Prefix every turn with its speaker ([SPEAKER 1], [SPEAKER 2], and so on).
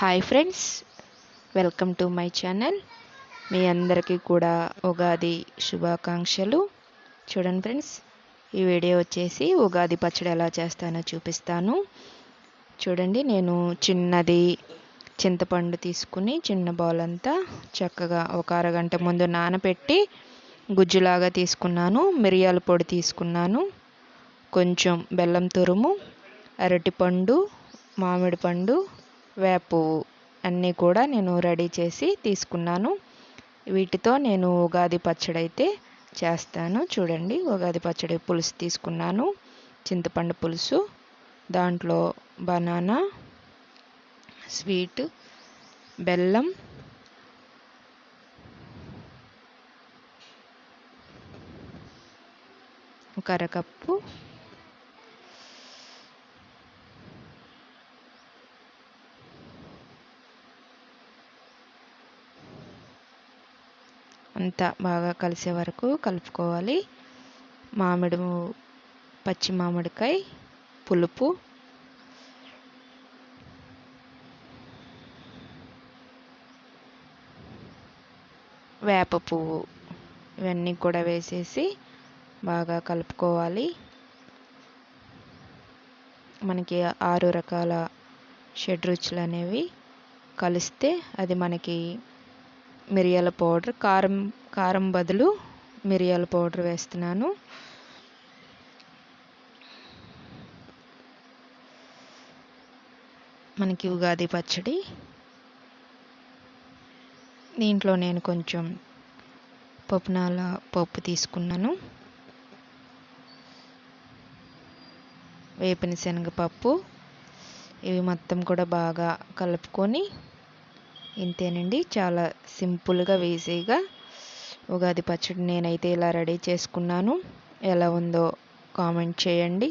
[SPEAKER 1] Hi friends welcome to my channel మీ అందరికీ కూడా ఉగాది శుభాకాంక్షలు. చూడండి ఫ్రెండ్స్ ఈ వీడియో వచ్చేసి ఉగాది పచ్చడి ఎలా చేస్తానో చూపిస్తాను. చూడండి నేను చిన్నది చింతపండు తీసుకుని చిన్న బౌల్ అంతా చక్కగా ఒక అరగంట ముందు నానబెట్టి గుజ్జులాగా తీసుకున్నాను. మిరియాల పొడి తీసుకున్నాను. కొంచెం బెల్లం తురుము అరటిపండు మామిడి పండు వేపు అన్నీ కూడా నేను రెడీ చేసి తీసుకున్నాను. వీటితో నేను ఉగాది పచ్చడి అయితే చేస్తాను. చూడండి ఉగాది పచ్చడి పులుసు తీసుకున్నాను. చింతపండు పులుసు దాంట్లో బనానా స్వీట్ బెల్లం ఒక అరకప్పు అంతా బాగా కలిసే వరకు కలుపుకోవాలి. మామిడి పచ్చి మామిడికాయ పులుపు. వేప పువ్వు ఇవన్నీ కూడా వేసేసి బాగా కలుపుకోవాలి. మనకి ఆరు రకాల షడ్రుచులు అనేవి కలిస్తే అది మనకి మిరియాల పౌడర్ కారం కారం బదులు మిరియాల పౌడర్ వేస్తున్నాను. మనకి ఉగాది పచ్చడి. దీంట్లో నేను కొంచెం పప్పునాల పప్పు తీసుకున్నాను. వేపిన శనగపప్పు. ఇవి మొత్తం కూడా బాగా కలుపుకొని ఇంతేనండి. చాలా సింపుల్గా ఈజీగా ఉగాది పచ్చడి నేనైతే ఇలా రెడీ చేసుకున్నాను. ఎలా ఉందో కామెంట్ చేయండి.